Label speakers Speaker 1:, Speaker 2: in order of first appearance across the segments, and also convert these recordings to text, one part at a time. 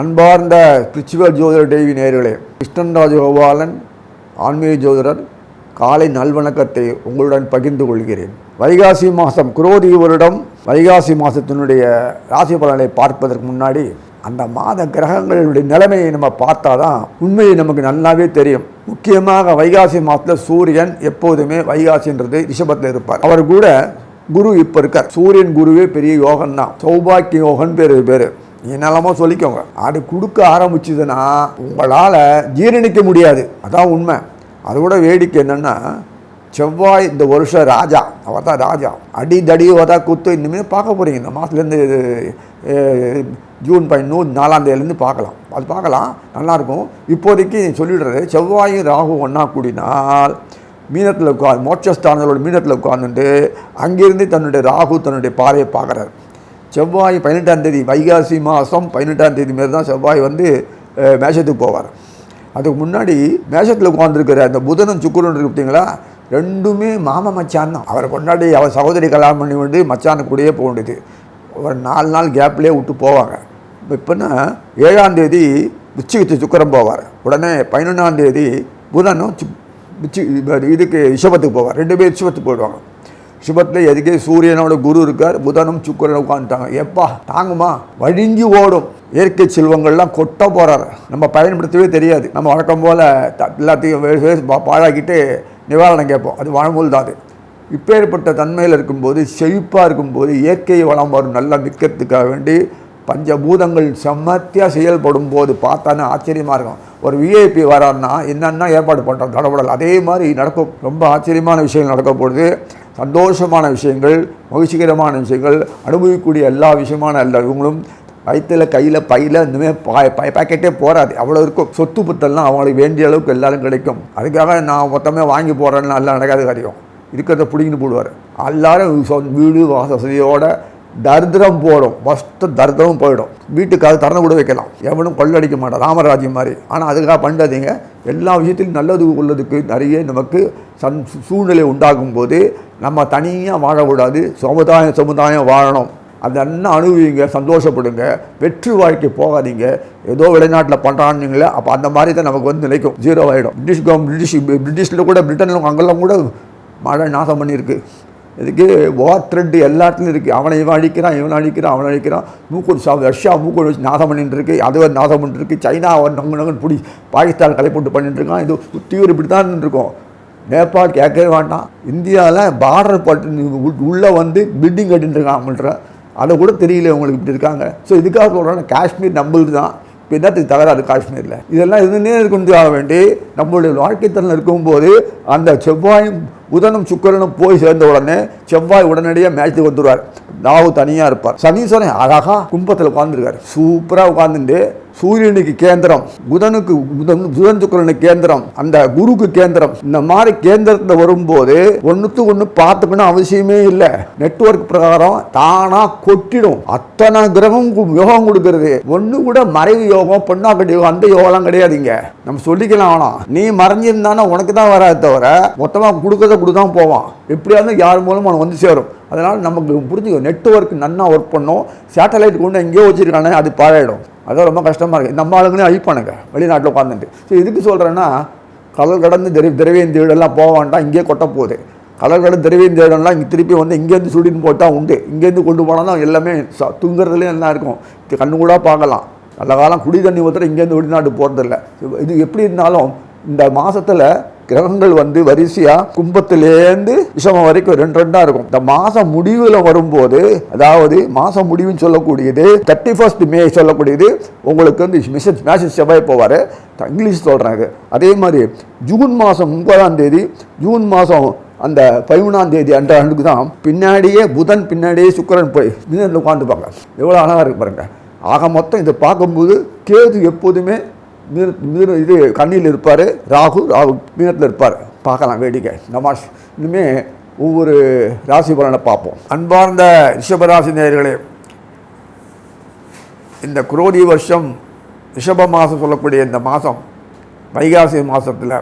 Speaker 1: அன்பார்ந்த பிரிச்சுவல் ஜோதிடர் தேவி நேர்களே கிருஷ்ணன்ராஜ் கோபாலன் ஆன்மீக ஜோதிடர் காலை நல்வணக்கத்தை உங்களுடன் பகிர்ந்து கொள்கிறேன். வைகாசி மாதம் குரோதி வருடம். வைகாசி மாதத்தினுடைய ராசி பலனை பார்ப்பதற்கு முன்னாடி அந்த மாத கிரகங்களுடைய நிலைமையை நம்ம பார்த்தா தான் உண்மையை நமக்கு நல்லாவே தெரியும். முக்கியமாக வைகாசி மாதத்தில் சூரியன் எப்போதுமே வைகாசின்றது ரிஷபத்தில் இருப்பார். அவர் கூட குரு இப்போ இருக்கார். சூரியன் குருவே பெரிய யோகன் தான் சௌபாக்கிய யோகன் பேர். பேர் என்னெல்லாமோ சொல்லிக்கோங்க. அது கொடுக்க ஆரம்பிச்சதுன்னா உங்களால் ஜீரணிக்க முடியாது. அதான் உண்மை. அதோட வேடிக்கை என்னென்னா செவ்வாய் இந்த வருஷம் ராஜா அவர் தான் ராஜா. அடி தடி வதா குத்து இனிமேல் பார்க்க போகிறீங்க இந்த மாதத்துலேருந்து ஜூன் பதினூறு நாலாந்தேதிலேருந்து பார்க்கலாம். அது பார்க்கலாம். நல்லாயிருக்கும் இப்போதைக்கு சொல்லிடுறது செவ்வாயும் ராகு ஒன்றா கூடினால் மீனத்தில் உட்கார் மோட்சஸ்தானங்களோட மீனத்தில் உட்காந்துட்டு அங்கிருந்து தன்னுடைய ராகு தன்னுடைய பாறையை பார்க்குறாரு. செவ்வாய் பதினெட்டாம் தேதி வைகாசி மாதம் பதினெட்டாம் தேதி மாரி தான் செவ்வாய் வந்து மேஷத்துக்கு போவார். அதுக்கு முன்னாடி மேஷத்தில் உட்காந்துருக்கிற அந்த புதனும் சுக்குரன் இருக்கு பார்த்தீங்களா? ரெண்டுமே மாம மச்சான் தான். அவரை கொண்டாடி அவர் சகோதரி கல்யாணம் பண்ணி வந்து மச்சானு கூடயே போக வேண்டியது. ஒரு நாலு நாள் கேப்லேயே விட்டு போவாங்க. இப்போன்னா ஏழாம் தேதி விச்சிகத்து சுக்கரம் போவார். உடனே பதினொன்றாம் தேதி புதனும் சு- இதுக்கு ரிஷபத்துக்கு போவார். ரெண்டு பேர் ரிஷபத்துக்கு போயிடுவாங்க. ரிஷபத்தில் எதுக்கே சூரியனோட குரு இருக்கார் புதனும் சுக்கரன் உட்காந்துட்டாங்க எப்பா தாங்குமா? வழிஞ்சு ஓடும். இயற்கை செல்வங்கள்லாம் கொட்ட போகிறார் நம்ம பயன்படுத்தவே தெரியாது. நம்ம வழக்கம் போல் எல்லாத்தையும் பா- பாழாக்கிட்டு நிவாரணம் கேட்போம். அது வாழ்மூல் தான் அது. இப்பேற்பட்ட தன்மையில் இருக்கும்போது செழிப்பாக இருக்கும்போது இயற்கை வளம் வரும் நல்லா நிற்கிறதுக்காக வேண்டி பஞ்சபூதங்கள் செம்மத்தியாக செயல்படும் போது பார்த்தானே ஆச்சரியமாக இருக்கும். ஒரு விஐபி வரான்னா என்னென்ன ஏற்பாடு பண்ணுறோம் தடபடல். அதே மாதிரி நடக்கும் ரொம்ப ஆச்சரியமான விஷயங்கள் நடக்க சந்தோஷமான விஷயங்கள் மகிழ்ச்சிகரமான விஷயங்கள் அனுபவிக்கக்கூடிய எல்லா விஷயமான எல்லா இவங்களும் வயிற்றில் கையில் பையில் இந்தமாதிரி பாய் பை பாக்கெட்டே போகாது அவ்வளோ இருக்கும். சொத்து புத்தெல்லாம் அவங்களுக்கு வேண்டிய அளவுக்கு எல்லோரும் கிடைக்கும். அதுக்காக நான் மொத்தமே வாங்கி போடுறேன்னு எல்லாம் நடக்காத காரியம். இருக்கிறத பிடிங்கின்னு போடுவார். எல்லாரும் வீடு வாச வசதியோட தரித்திரம் போடும். ஃபஸ்ட்டு தரித்திரமும் போயிடும். வீட்டுக்காக திறந்து கூட வைக்கலாம். எவனும் கொள்ளடிக்க மாட்டான். ராமராஜ்யம் மாதிரி. ஆனால் அதுக்காக பண்ணாதீங்க எல்லா விஷயத்திலும் நல்லது உள்ளதுக்கு நிறைய நமக்கு சன் சூழ்நிலை உண்டாகும் போது நம்ம தனியாக வாழக்கூடாது. சமுதாயம் சமுதாயம் வாழணும். அது என்ன அனுபவிங்க சந்தோஷப்படுங்க. வெற்றி வாழ்க்கை போகாதீங்க. ஏதோ வெளிநாட்டில் பண்ணுறான்னீங்களே அப்போ அந்த மாதிரி தான் நமக்கு வந்து நிலைக்கும். ஜீரோ ஆகிடும் பிரிட்டிஷ் கவர்மெண்ட் பிரிட்டிஷ் பிரிட்டிஷில் கூட பிரிட்டனில் அங்கெல்லாம் கூட மழை நாசம் பண்ணியிருக்கு. இதுக்கு வார் த்ரெட் எல்லாத்துலையும் இருக்குது அவனை இவன் அழிக்கிறான் இவன் அழிக்கிறான் அவனை அழிக்கிறான். மூக்கூர் சா ரஷ்யா மூக்கூர் வச்சு நாசம் பண்ணிட்டு இருக்கு. அது ஒரு நாசம் பண்ணிட்டு இருக்கு. சைனா அவன் நங்கு நகன் பிடி பாகிஸ்தான் கலை போட்டு பண்ணிட்டு இருக்கான். இது தீவிர இப்படி தான் இருக்கும் நேபாள் கேட்கவே வேண்டாம். இந்தியாவில் பார்டர் பட்டு உள்ளே வந்து பில்டிங் கட்டின்னு இருக்கான் அவங்கள்ட்ட அதை கூட தெரியல உங்களுக்கு இப்படி இருக்காங்க. ஸோ இதுக்காக சொல்கிறேன் காஷ்மீர் நம்மளுக்கு தான். இப்போ என்னத்துக்கு தகராறு காஷ்மீரில். இதெல்லாம் இருந்துனே கொண்டு ஆக வேண்டி நம்மளுடைய வாழ்க்கை தரம் இருக்கும்போது அந்த செவ்வாயும் புதனும் சுக்கரனும் போய் சேர்ந்த உடனே செவ்வாய் உடனடியாக மேட்ச்சுக்கு வந்துடுவார் நாவு தனியாக இருப்பார். சனீஸ்வரன் அழகாக கும்பத்தில் உட்காந்துருக்காரு சூப்பராக உட்காந்துட்டு சூரியனுக்கு கேந்திரம் புதனுக்கு புதன் புதன் சுக்கரனுக்கு கேந்திரம் அந்த குருக்கு கேந்திரம். இந்த மாதிரி கேந்திரத்தில் வரும்போது ஒன்றுத்து ஒன்று பார்த்துக்கணும் அவசியமே இல்லை. நெட்வொர்க் பிரகாரம் தானாக கொட்டிடும். அத்தனை கிரகம் கு- யோகம் கொடுக்கறது. ஒன்று கூட மறைவு யோகம் பொண்ணாக்கட்டி யோகம் அந்த யோகம்லாம் கிடையாதுங்க. நம்ம சொல்லிக்கலாம் ஆனால் நீ மறைஞ்சிருந்தானா உனக்கு தான் வராது தவிர மொத்தமாக கொடுக்கறத கொடுத்தான் போவான். எப்படியாவது யார் மூலமும் அவனுக்கு வந்து சேரும். அதனால் நமக்கு புரிஞ்சுக்கோ நெட்வொர்க் நன்னா ஒர்க் பண்ணும். சேட்டலைட் கொண்டு எங்கேயோ வச்சுருக்கானே அது பாழாயிடும். அதான் ரொம்ப கஷ்டமாக இருக்குது நம்ம ஆளுங்களே அழிப்பானுங்க வெளிநாட்டில் உட்காந்துட்டு ஸோ இதுக்கு சொல்கிறேன்னா கடல் கடந்து திர திரவியந்தீடெல்லாம் போக வேண்டாம் இங்கேயே கொட்ட போகுது. கடல் கடந்து திரவியந்தீடெல்லாம் இங்கே திருப்பி வந்து இங்கேருந்து சுடின்னு போட்டால் உண்டு. இங்கேருந்து கொண்டு போனால் தான் எல்லாமே ச தூங்குறதுலேயும் எல்லாம் இருக்கும். கண்ணு கூட பார்க்கலாம். நல்ல காலம் குடி தண்ணி ஊற்றுற இங்கேருந்து வெளிநாட்டு போகிறதில்ல இது எப்படி இருந்தாலும் இந்த மாதத்தில் கிரகங்கள் வந்து வரிசையாக கும்பத்திலேருந்து விஷமம் வரைக்கும் ரெண்டு ரெண்டாக இருக்கும். இந்த மாதம் முடிவில் வரும்போது அதாவது மாதம் முடிவுன்னு சொல்லக்கூடியது தேர்ட்டி ஃபர்ஸ்ட் மே சொல்லக்கூடியது உங்களுக்கு வந்து மிஷன் மேசேஜ் செவ்வாய் போவார். இங்கிலீஷ் சொல்கிறேன் இது அதே மாதிரி ஜூன் மாதம் முப்பதாம் தேதி ஜூன் மாதம் அந்த பதிமூணாம் தேதி அன்ற ஆண்டுக்கு தான் பின்னாடியே புதன் பின்னாடியே சுக்கரன் போய் உட்காந்துப்பாங்க எவ்வளோ அழகாக இருக்கு பாருங்க. ஆக மொத்தம் இதை பார்க்கும்போது கேது எப்போதுமே மீன மீன இது கண்ணியில் இருப்பார் ராகு ராகு மீனத்தில் இருப்பார். பார்க்கலாம் வேடிக்கை. நமாஷ் இன்னுமே ஒவ்வொரு ராசி பலனை பார்ப்போம். அன்பார்ந்த ரிஷபராசி நேயர்களே இந்த குரோதி வருஷம் ரிஷப மாதம் சொல்லக்கூடிய இந்த மாதம் வைகாசி மாதத்தில்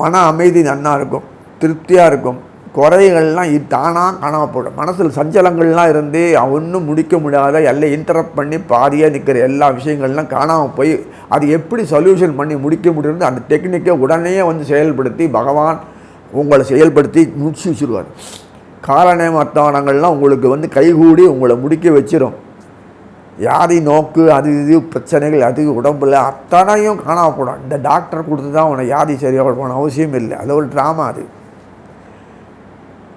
Speaker 1: மன அமைதி நன்னாக இருக்கும் திருப்தியாக இருக்கும். குறைகள்லாம் இது தானாக காணாமல் போடும் மனசில் சஞ்சலங்கள்லாம் இருந்து ஒன்றும் முடிக்க முடியாத எல்லாம் இன்டரப்ட் பண்ணி பாதியாக நிற்கிற எல்லா விஷயங்கள்லாம் காணாமல் போய் அது எப்படி சொல்யூஷன் பண்ணி முடிக்க முடியுது அந்த டெக்னிக்கை உடனே வந்து செயல்படுத்தி பகவான் உங்களை செயல்படுத்தி முடிச்சு வச்சுருவார். காரணமத்தானங்கள்லாம் உங்களுக்கு வந்து கைகூடி உங்களை முடிக்க வச்சிரும். வியாதி நோக்கு அது இது பிரச்சனைகள் அது உடம்புல அத்தனையும் காணாமல் போடும் இந்த டாக்டர் கொடுத்து தான் உனக்கு யாதி சரியாக போகணும் அவசியம் இல்லை அது ஒரு ட்ராமா அது.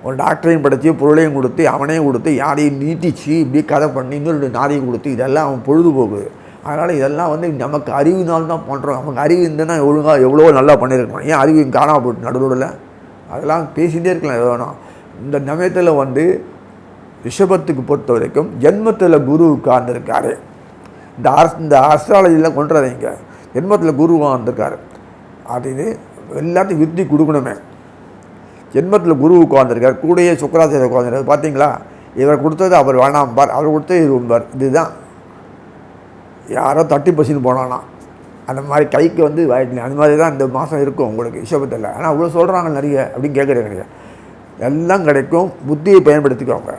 Speaker 1: ஒரு டாக்டரையும் படித்து பொருளையும் கொடுத்து அவனையும் கொடுத்து யாரையும் நீட்டிச்சு இப்படி கதை பண்ணி இன்னொரு நாரையும் கொடுத்து இதெல்லாம் அவன் பொழுதுபோக்கு. அதனால் இதெல்லாம் வந்து நமக்கு அறிவினால் தான் பண்ணுறோம் நமக்கு அறிவு இருந்ததுன்னா ஒழுங்காக எவ்வளோ நல்லா பண்ணியிருக்கோம் ஏன் அறிவு காணாம போட்டு நடுவில் அதெல்லாம் பேசிகிட்டே இருக்கலாம் எது வேணும் இந்த நமயத்தில் வந்து ரிஷபத்துக்கு பொறுத்த வரைக்கும் ஜென்மத்தில் குரு உட்கார்ந்துருக்காரு. இந்த அரசு இந்த அஸ்ட்ராலஜியில் கொண்டுறாதீங்க. ஜென்மத்தில் குரு உட்கார்ந்துருக்காரு. அது இது எல்லாத்தையும் விருத்தி கொடுக்கணுமே. ஜென்மத்தில் குரு உட்கார்ந்துருக்கார் கூடயே சுக்கராச்சாரியர் உட்காந்துருக்காரு பார்த்தீங்களா? இவர் கொடுத்தது அவர் வேணாம் பார். அவர் கொடுத்தது இது உண்பார் இதுதான். யாரோ தட்டி பசின்னு போனானா. அந்த மாதிரி கைக்கு வந்து வாய்க்கல. அந்த மாதிரி தான் இந்த மாதம் இருக்கும் உங்களுக்கு ரிஷபத்தில் ஆனால் அவ்வளோ சொல்கிறாங்க நிறைய அப்படின்னு கேட்குறேன் எல்லாம் கிடைக்கும். புத்தியை பயன்படுத்திக்கோங்க.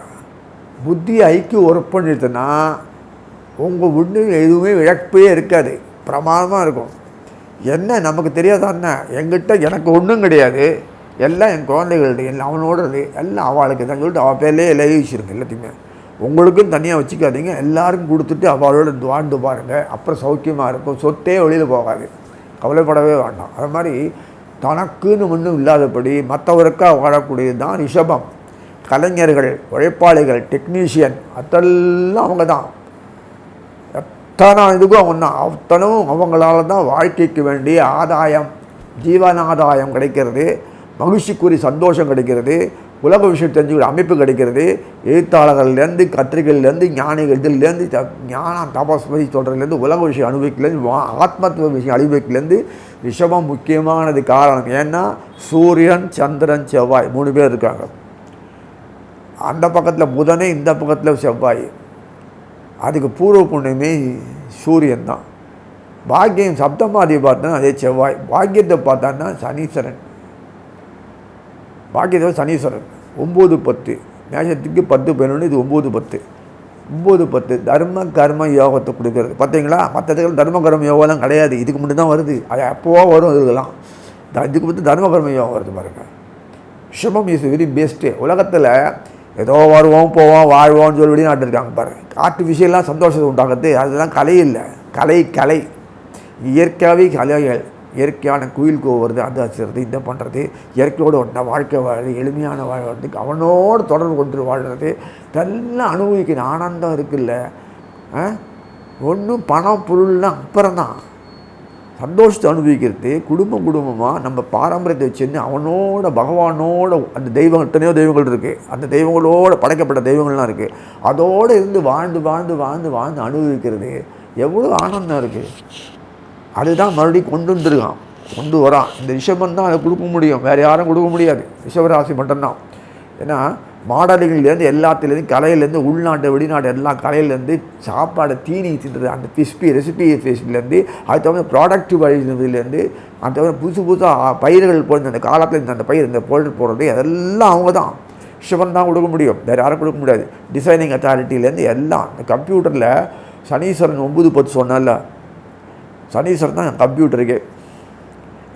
Speaker 1: புத்தியை ஐக்கியம் ஒர்க் பண்ணிடுதுன்னா உங்கள் உண்மையில் எதுவுமே இழப்பே இருக்காது. பிரமாதமாக இருக்கும். என்ன நமக்கு தெரியாதானே எங்கிட்ட எனக்கு ஒன்றும் கிடையாது. எல்லாம் என் குழந்தைகளுடைய எல்லாம் அவனோடது எல்லாம் அவளுக்கு தான் சொல்லிட்டு அவள் பேர்லேயே எழுதி வச்சுருங்க எல்லாத்தையுமே. உங்களுக்கும் தனியாக வச்சுக்காதீங்க எல்லாருக்கும் கொடுத்துட்டு அவளோட வாழ்ந்து பாருங்கள் அப்புறம் சௌக்கியமாக இருக்கும். சொத்தே வெளியில் போகாது. கவலைப்படவே வேண்டாம். அது மாதிரி தனக்குன்னு ஒன்றும் இல்லாதபடி மற்றவருக்காக வாழக்கூடியது தான் ரிஷபம். கலைஞர்கள் உழைப்பாளிகள் டெக்னீஷியன் அதெல்லாம் அவங்க தான். எத்தனை இதுக்கும் அவங்க தான். அத்தனும் அவங்களால தான் வாழ்க்கைக்கு வேண்டிய ஆதாயம் ஜீவனாதாயம் கிடைக்கிறது. மகிழ்ச்சிக்குரிய சந்தோஷம் கிடைக்கிறது. உலக விஷயம் தெரிஞ்சுக்கிற அமைப்பு கிடைக்கிறது. எழுத்தாளர்கள்லேருந்து கத்திரிகைலேருந்து ஞானிகள் இதுலேருந்து த- ஞானம் தபஸ்மதி சொல்கிறதுலேருந்து உலக விஷயம் அனுபவிக்கலேருந்து வா ஆத்மத்துவ விஷயம் அனுபவிக்கலேருந்து ரிஷபம் முக்கியமானது காரணம் ஏன்னா சூரியன் சந்திரன் செவ்வாய் மூணு பேர் இருக்காங்க. அந்த பக்கத்தில் புதனே இந்த பக்கத்தில் செவ்வாய். அதுக்கு பூர்வ புண்ணியமே சூரியன் தான். பாக்கியம் சப்தமாதி பார்த்தோன்னா அதே செவ்வாய். பாக்கியத்தை பார்த்தான்னா சனீஸ்வரன். பாக்கியத்தை சனீஸ்வரர். ஒம்பது பத்து. மேஷத்துக்கு பத்து பதினொன்று இது ஒம்பது பத்து. ஒம்பது பத்து தர்ம கர்ம யோகத்தை கொடுக்கறது. பார்த்தீங்களா? மற்றதுக்கு தர்ம கர்ம யோகம்லாம் கிடையாது. இதுக்கு மட்டும் தான் வருது. அது எப்போவோ வரும் இதுக்கெல்லாம் த- இதுக்கு மட்டும் தர்ம கர்ம யோகம் வருது பாருங்க. ரிஷபம் இஸ் வெரி பெஸ்ட்டு உலகத்தில் ஏதோ வருவோம் போவோம் வாழ்வோம்னு சொல்லி வெளிநாட்டு இருக்காங்க காட்டு ஆர்டிஃபிஷியலாக சந்தோஷத்தை உண்டாக்குறது அதெல்லாம் கலை இல்லை. கலை கலை. இயற்கையாகவே கலைகள். இயற்கையான குயில் கோவுறது அது வச்சுறது இந்த பண்ணுறது இயற்கையோடு ஒன்றா வாழ்க்கை வாழ்றது எளிமையான வாழ்றதுக்கு அவனோடு தொடர்பு கொண்டு வாழ்கிறது இதெல்லாம் அனுபவிக்கிற ஆனந்தம் இருக்குல்ல? ஒன்றும் பணம் பொருள்லாம் அப்புறம் தான் சந்தோஷத்தை அனுபவிக்கிறது. குடும்பம் குடும்பமாக நம்ம பாரம்பரியத்தை வச்சுருந்து அவனோட பகவானோட அந்த தெய்வம் எத்தனையோ தெய்வங்கள் இருக்குது அந்த தெய்வங்களோட படைக்கப்பட்ட தெய்வங்கள்லாம் இருக்குது அதோடு இருந்து வாழ்ந்து வாழ்ந்து வாழ்ந்து வாழ்ந்து அனுபவிக்கிறது. எவ்வளோ ஆனந்தம் இருக்குது அதுதான் மறுபடியும் கொண்டு வந்துருக்கான். கொண்டு வரான். இந்த ரிஷபம் தான் அதை கொடுக்க முடியும். வேறு யாரும் கொடுக்க முடியாது. ரிஷபராசி மட்டும்தான். ஏன்னா மாடல்கள்லேருந்து எல்லாத்துலேருந்து கலையிலேருந்து உள்நாட்டு வெளிநாட்டு எல்லா கலையிலேருந்து சாப்பாடு தீனி தின்றது அந்த பிஸ்பி ரெசிபி ஃபேஸ்லேருந்து அது தவிர ப்ராடக்டிவ் இதுலேருந்து அது தவிர புதுசு புதுசாக பயிர்கள் போடுறது அந்த காலத்தில் இந்த அந்த பயிர் இந்த பொருள் போடுறது அதெல்லாம் அவங்க தான் சிவன் தான் கொடுக்க முடியும். வேறு யாரும் கொடுக்க முடியாது. டிசைனிங் அத்தாரிட்டிலேருந்து எல்லாம் இந்த கம்ப்யூட்டரில் சனீஸ்வரன் ஒம்பது பத்து சொன்னால சனீஸ்வரன் தான் கம்ப்யூட்டருக்கு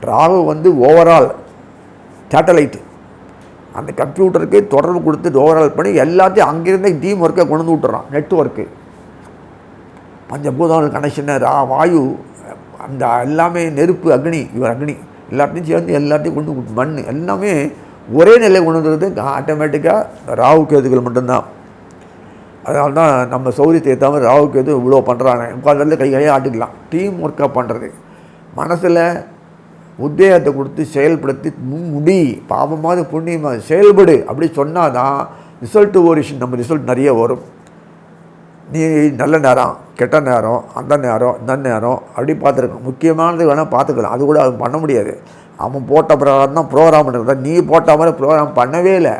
Speaker 1: ராகு வந்து ஓவரால் சேட்டலைட்டு அந்த கம்ப்யூட்டருக்கு தொடர்பு கொடுத்து ஓவரால் பண்ணி எல்லாத்தையும் அங்கேருந்தே டீம் ஒர்க்கை கொண்டு வந்து விட்டுறான் நெட்ஒர்க்கு பஞ்சபூதங்கள் கனெக்ஷனு ரா வாயு அந்த எல்லாமே நெருப்பு அக்னி இவர் அக்னி. எல்லாத்தையும் சேர்ந்து எல்லாத்தையும் கொண்டு மண் எல்லாமே ஒரே நிலை கொண்டு வந்துடுறது ஆட்டோமேட்டிக்காக ராகு கேதுகள் மட்டும்தான். அதனால தான் நம்ம சௌரியத்தை தவிர ராவுக்கு எதுவும் இவ்வளோ பண்ணுறாங்க உட்காந்து கை கையாக ஆட்டிக்கலாம். டீம் ஒர்க்காக பண்ணுறது மனசில் உத்தேகத்தை கொடுத்து செயல்படுத்தி மு- முடி. பாவமாவது புண்ணியமாக செயல்படு. அப்படி சொன்னால் தான் ரிசல்ட் ஓரிஷன் நம்ம ரிசல்ட் நிறைய வரும். நீ நல்ல நேரம் கெட்ட நேரம் அந்த நேரம் இந்த நேரம் அப்படி பார்த்துருக்கோம் முக்கியமானது வேணால் பார்த்துக்கலாம். அது கூட அவன் பண்ண முடியாது. அவன் போட்ட பிரகாரம் தான் ப்ரோக்ராம் பண்ணுறதா நீ போட்ட மாதிரி ப்ரோக்ராம் பண்ணவே இல்லை.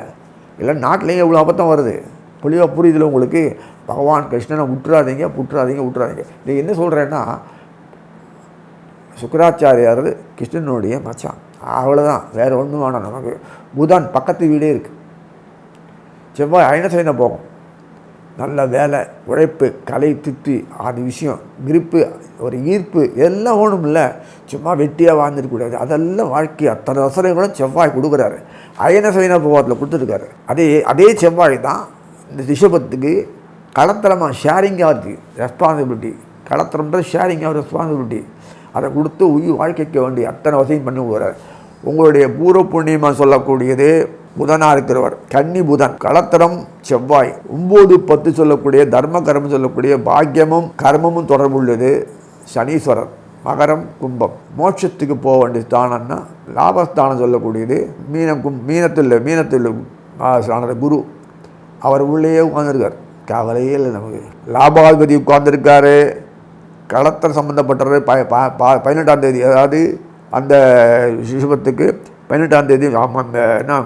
Speaker 1: இல்லை நாட்டிலேயும் எவ்வளோ அபத்தம் வருது. புளியோ புரியுதுல உங்களுக்கு? பகவான் கிருஷ்ணனை விட்டுறாதீங்க விட்டுறாதீங்க விட்டுறாதீங்க நீ என்ன சொல்கிறேன்னா சுக்கராச்சாரியார் கிருஷ்ணனுடைய மச்சான். அவ்வளோதான் வேறு ஒன்றும் வேணாம். நமக்கு புதன் பக்கத்து வீடே இருக்குது செவ்வாய் அயனசைன போகும். நல்ல வேலை உழைப்பு கலை திருப்தி அது விஷயம் விருப்பு ஒரு ஈர்ப்பு எல்லாம் ஒன்றும் இல்லை. சும்மா வெட்டியாக வாழ்ந்துருக்கக்கூடாது அதெல்லாம் வாழ்க்கை அத்தனை வசதிகளும் செவ்வாய் கொடுக்குறாரு. அயன சைன போகத்தில் கொடுத்துருக்காரு. அதே அதே செவ்வாய் தான் இந்த ரிஷபத்துக்கு கலத்தரமாக ஷேரிங் ஆகுது ரெஸ்பான்சிபிலிட்டி கலத்தரம்ன்றது ஷேரிங் ஆஃப் ரெஸ்பான்சிபிலிட்டி அதை கொடுத்து உயிர் வாழ்க்கைக்கு வேண்டிய அத்தனை வசதியும் பண்ணி போகிறார் உங்களுடைய பூர்வ புண்ணியமாக சொல்லக்கூடியது புதனாக இருக்கிறவர் கன்னி புதன். கலத்தரம் செவ்வாய். ஒம்பது பத்து சொல்லக்கூடிய தர்ம கர்மம் சொல்லக்கூடிய பாக்கியமும் கர்மமும் தொடர்புள்ளது சனீஸ்வரர். மகரம் கும்பம். மோட்சத்துக்கு போக வேண்டிய ஸ்தானம்னா லாபஸ்தானம் சொல்லக்கூடியது. மீனம் கும் மீனத்தில் மீனத்தில் குரு அவர் உள்ளேயே உட்காந்துருக்கார் கவலையே இல்லை நமக்கு. லாபாதிபதி உட்கார்ந்துருக்காரு. கடத்தல் சம்மந்தப்பட்டவர் ப ப- ப- பதினெட்டாம் தேதி அதாவது அந்த சிசுபத்துக்கு பதினெட்டாம் தேதி என்ன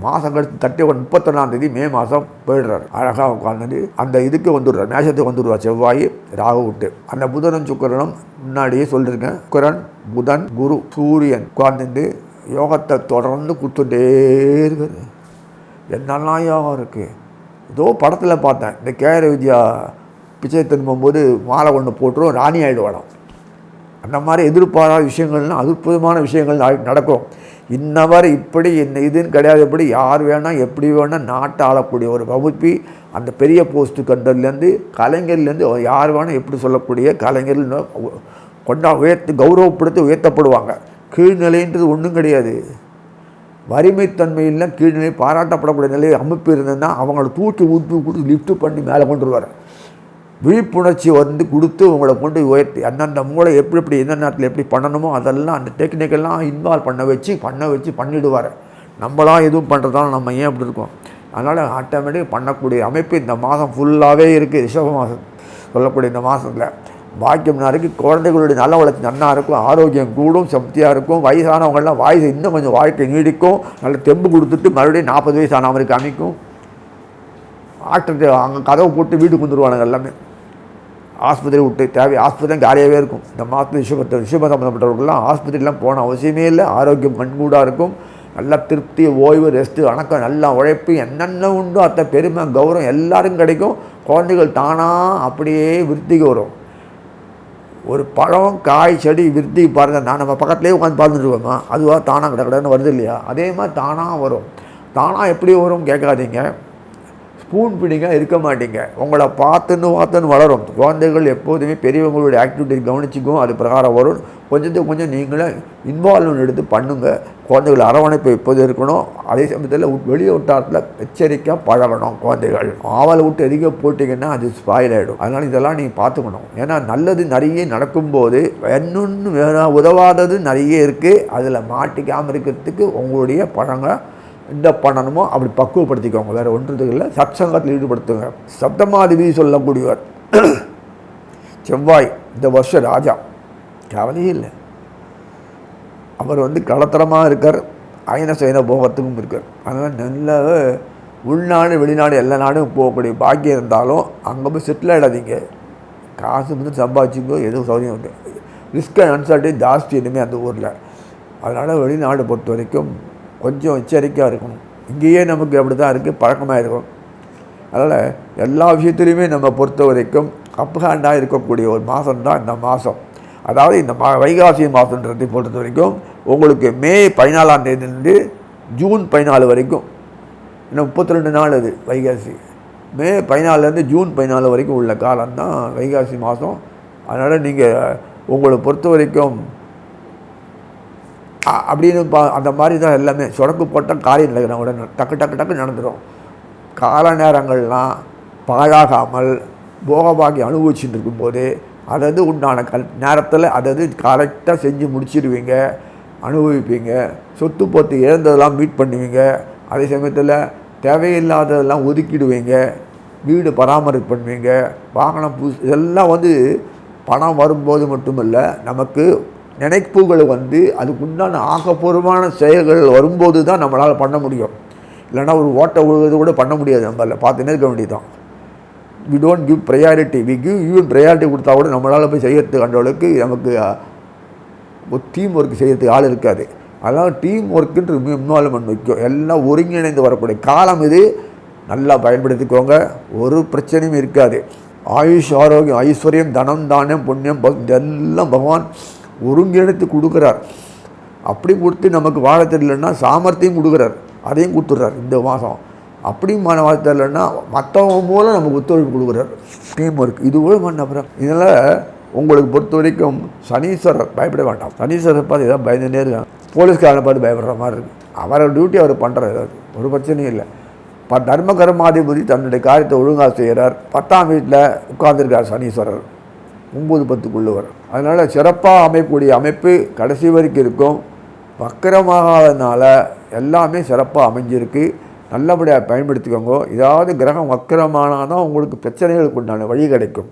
Speaker 1: மாதம் கழித்து தட்டி முப்பத்தொன்னாம் தேதி மே மாதம் போயிடுறாரு. அழகாக உட்காந்துட்டு அந்த இதுக்கு வந்துடுறார் மேஷத்துக்கு வந்துடுவார் செவ்வாய் ராகு விட்டு அந்த புதனும் சுக்கரனும் முன்னாடியே சொல்லியிருக்கேன் குரன் புதன் குரு சூரியன் உட்கார்ந்துட்டு யோகத்தை தொடர்ந்து கொடுத்துட்டே இருக்காரு. என்னெல்லாம் யோகம் இருக்குது ஏதோ படத்தில் பார்த்தேன். இந்த கேஆர் வித்யா பிச்சை திரும்பும்போது மாலை கொண்டு போட்டுரும் ராணி ஆகிடுவாளாம் அந்த மாதிரி எதிர்பாராத விஷயங்கள்லாம் அற்புதமான விஷயங்கள் நடக்கும். இன்னவர் இப்படி இந்த இதுன்னு கிடையாது. எப்படி யார் வேணால் எப்படி வேணால் நாட்டை ஆளக்கூடிய ஒரு வகுப்பி அந்த பெரிய போஸ்ட்டு கண்டர்லேருந்து கலைஞர்லேருந்து யார் வேணால் எப்படி சொல்லக்கூடிய கலைஞர்னு கொண்டா உயர்த்து கௌரவப்படுத்தி உயர்த்தப்படுவாங்க. கீழ்நிலைன்றது ஒன்றும் கிடையாது. வறுமைத்தன்மையில் கீழ்நிலை பாராட்டப்படக்கூடிய நிலை அமைப்பு இருந்ததுன்னா அவங்கள தூக்கி ஊற்றி கொடுத்து லிஃப்ட் பண்ணி மேலே கொண்டு வருவார். விழிப்புணர்ச்சி வந்து கொடுத்து உங்களை கொண்டு உயர்த்தி அந்தந்த மூளை எப்படி எப்படி எந்த நேரத்தில் எப்படி பண்ணணுமோ அதெல்லாம் அந்த டெக்னிக்கெல்லாம் இன்வால்வ் பண்ண வச்சு பண்ண வச்சு பண்ணிவிடுவார் நம்மளாம் எதுவும் பண்ணுறதால நம்ம ஏன் அப்படி இருக்கோம்? அதனால் ஆட்டோமேட்டிக் பண்ணக்கூடிய அமைப்பு இந்த மாதம் ஃபுல்லாகவே இருக்குது ரிஷப மாதம் சொல்லக்கூடிய இந்த மாதத்தில். பாக்கியம் இருக்குது குழந்தைகளுடைய நல்ல வளர்ச்சி நன்னா இருக்கும் ஆரோக்கியம் கூடும் சக்தியாக இருக்கும். வயசானவங்கள்லாம் வாய்ஸ் இன்னும் கொஞ்சம் வாழ்க்கை நீடிக்கும். நல்ல தெம்பு கொடுத்துட்டு மறுபடியும் நாற்பது வயசு ஆனவருக்கு அமைக்கும் ஆக்டர் அங்கே கதவை போட்டு வீட்டுக்கு வந்துடுவானுங்க எல்லாமே. ஆஸ்பத்திரி விட்டு தேவை ஆஸ்பத்திரி காலியாகவே இருக்கும். இந்த மாதத்தில் ரிஷபத்தை ரிஷப சம்மந்தப்பட்டவர்கள்லாம் ஆஸ்பத்திரிலாம் போன அவசியமே இல்லை. ஆரோக்கியம் கண்கூடாக இருக்கும். நல்ல திருப்தி ஓய்வு ரெஸ்ட்டு வணக்கம் நல்லா உழைப்பு என்னென்ன உண்டோ அத்தை பெருமை கௌரவம் எல்லாரும் கிடைக்கும். குழந்தைகள் தானாக அப்படியே விருத்திக்கு வரும். ஒரு பழம் காய் செடி விருத்தி பாருங்கள் நான் நம்ம பக்கத்துலேயே உட்காந்து பார்த்துட்டு இருக்கோமா? அதுவாக தானாக கிட கிடன்னு வருது இல்லையா? அதே மாதிரி தானாக வரும். தானாக எப்படி வரும் கேட்காதீங்க. ஸ்பூன் ஃபீடிங்காக இருக்க மாட்டீங்க. உங்களை பார்த்துன்னு பார்த்துன்னு வளரும். குழந்தைகள் எப்போதுமே பெரியவங்களுடைய ஆக்டிவிட்டி கவனிச்சிக்கும். அது பிரகாரம் வரும். கொஞ்சத்துக்கு கொஞ்சம் நீங்களே இன்வால்வ்மெண்ட் எடுத்து பண்ணுங்கள் குழந்தைகள் அரவணைப்பு எப்போது இருக்கணும்? அதே சமயத்தில் வெளியே வட்டாரத்தில் எச்சரிக்கையாக பழகணும் குழந்தைகள். ஆவலை விட்டு அதிகம் போட்டிங்கன்னா அது ஸ்பாயில் ஆகிடும் அதனால் இதெல்லாம் நீங்கள் பார்த்துக்கணும். ஏன்னா நல்லது நிறைய நடக்கும்போது இன்னொன்று வேற உதவாதது நிறைய இருக்குது அதில் மாட்டிக்காமல் இருக்கிறதுக்கு உங்களுடைய பழங்க இந்த பண்ணணுமோ அப்படி பக்குவப்படுத்திக்கோங்க. வேறு ஒன்றுத்துக்கு இல்லை. சத்சங்கத்தில் ஈடுபடுத்துங்க. சப்தமாதிபதி சொல்லக்கூடியவர். செவ்வாய் இந்த வருஷம் ராஜா. கவலையே இல்லை. அவர் வந்து கலத்தரமாக இருக்கார். அயன சயன போகத்துக்கும் இருக்கார். அதனால் நல்ல உள்நாடு வெளிநாடு எல்லா நாடும் போகக்கூடிய பாக்கியம் இருந்தாலும் அங்கே போய் செட்டில் ஆகிடாதீங்க காசு வந்து சம்பாதிச்சுக்கோ எதுவும் சௌகரியம் உண்டு ரிஸ்க் அண்ட் ஜாஸ்தி இனிமேல் அந்த ஊரில். அதனால் வெளிநாடு பொறுத்த வரைக்கும் கொஞ்சம் எச்சரிக்கையாக இருக்கணும். இங்கேயே நமக்கு அப்படி தான் இருக்குது பழக்கமாக இருக்கும். அதனால் எல்லா விஷயத்துலையுமே நம்ம பொறுத்த வரைக்கும் அப்ஹேண்டாக இருக்கக்கூடிய ஒரு மாதம் தான் இந்த மாதம் அதாவது இந்த மா வைகாசி மாதன்றதை பொறுத்த வரைக்கும் உங்களுக்கு மே பதினாலாம் தேதியிலிருந்து ஜூன் பதினாலு வரைக்கும் இன்னும் முப்பத்தி ரெண்டு நாள் அது வைகாசி. மே பதினாலேருந்து ஜூன் பதினாலு வரைக்கும் உள்ள காலம்தான் வைகாசி மாதம். அதனால் நீங்கள் உங்களை பொறுத்த வரைக்கும் அப்படின்னு பா அந்த மாதிரி தான் எல்லாமே. சொடக்கு போட்டால் காரியம் நடக்கிற உடனே டக்கு டக்கு டக்கு நடந்துடும் கால நேரங்கள்லாம் பாழாகாமல் போகபாகி அனுபவிச்சுட்டு இருக்கும்போது அதது உண்டான கல் நேரத்தில் அதாவது கரெக்டாக செஞ்சு முடிச்சிடுவீங்க அனுபவிப்பீங்க சொத்து போத்து இழந்ததெல்லாம் மீட் பண்ணுவீங்க அதே சமயத்தில் தேவையில்லாததெல்லாம் ஒதுக்கிடுவீங்க வீடு பராமரிப்பு பண்ணுவீங்க வாகனம் புதுசு இதெல்லாம் வந்து பணம் வரும்போது மட்டுமல்ல நமக்கு நினைப்புகள் வந்து அதுக்குண்டான ஆக்கப்பூர்வமான செயல்கள் வரும்போது தான் நம்மளால் பண்ண முடியும். இல்லைன்னா ஒரு ஓட்டை விழுவது கூட பண்ண முடியாது நம்மளால். பார்த்துன்னே இருக்க வேண்டியதுதான். We don't give priority we give you priority கொடுத்தா கூட நம்மளால் போய் செய்யறதுக்கு அந்த அளவுக்கு நமக்கு டீம் ஒர்க் செய்யறதுக்கு ஆள் இருக்காது. அதனால் டீம் ஒர்க்குன்ற இன்வால்மெண்ட் முக்கியம். எல்லாம் ஒருங்கிணைந்து வரக்கூடிய காலம் இது. நல்லா பயன்படுத்திக்கோங்க. ஒரு பிரச்சனையும் இருக்காது. ஆயுஷ் ஆரோக்கியம் ஐஸ்வர்யம் தனம் தானியம் புண்ணியம் இதெல்லாம் பகவான் ஒருங்கிணைத்து கொடுக்குறார். அப்படி கொடுத்து நமக்கு வாழ தெரியலன்னா சாமர்த்தியம் கொடுக்குறார். அதையும் கொடுத்துட்றார் இந்த மாதம். அப்படியும் மன வாழ மற்றவங்க மூலம் நமக்கு ஒத்துழைப்பு கொடுக்குறார். டீம் ஒர்க் இது கூட பண்ண அப்புறம் இதனால் உங்களுக்கு பொறுத்த வரைக்கும் சனீஸ்வரர் பயப்பட வேண்டாம். சனீஸ்வரர் பார்த்து ஏதாவது பயந்துட்டே இருக்கான். போலீஸ்காரனை பார்த்து பயப்படுற மாதிரி இருக்குது அவரோட டியூட்டி அவர் பண்ணுறாரு ஏதாவது ஒரு பிரச்சனையும் இல்லை. ப தர்ம கர்மாதிபதி தன்னுடைய காரியத்தை ஒழுங்காக செய்கிறார் பத்தாம் வீட்டில் உட்கார்ந்துருக்கார் சனீஸ்வரர். ஒம்பது பத்துக்குள்ளவர். அதனால் சிறப்பாக அமைக்கக்கூடிய அமைப்பு கடைசி வரைக்கும் இருக்கும். வக்கரமாகாதனால எல்லாமே சிறப்பாக அமைஞ்சிருக்கு. நல்லபடியாக பயன்படுத்திக்கோங்க. ஏதாவது கிரகம் வக்கரமானால் தான் உங்களுக்கு பிரச்சனைகளுக்கு உண்டான வழி கிடைக்கும்.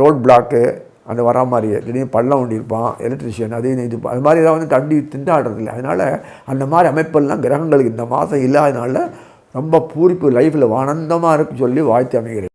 Speaker 1: ரோட் பிளாக்கு அந்த வரா மாதிரியே. திடீர்னு பள்ளம் ஒண்டியிருப்பான் எலக்ட்ரிஷியன் அது இது அது மாதிரி ஏதாவது வந்து தண்டி திண்டாடுறதில்ல அதனால் அந்த மாதிரி அமைப்பெல்லாம் கிரகங்களுக்கு இந்த மாதம் இல்லாதனால ரொம்ப பூரிப்பு லைஃப்பில் ஆனந்தமாக இருக்குன்னு சொல்லி வாழ்த்து அமைகிறேன்.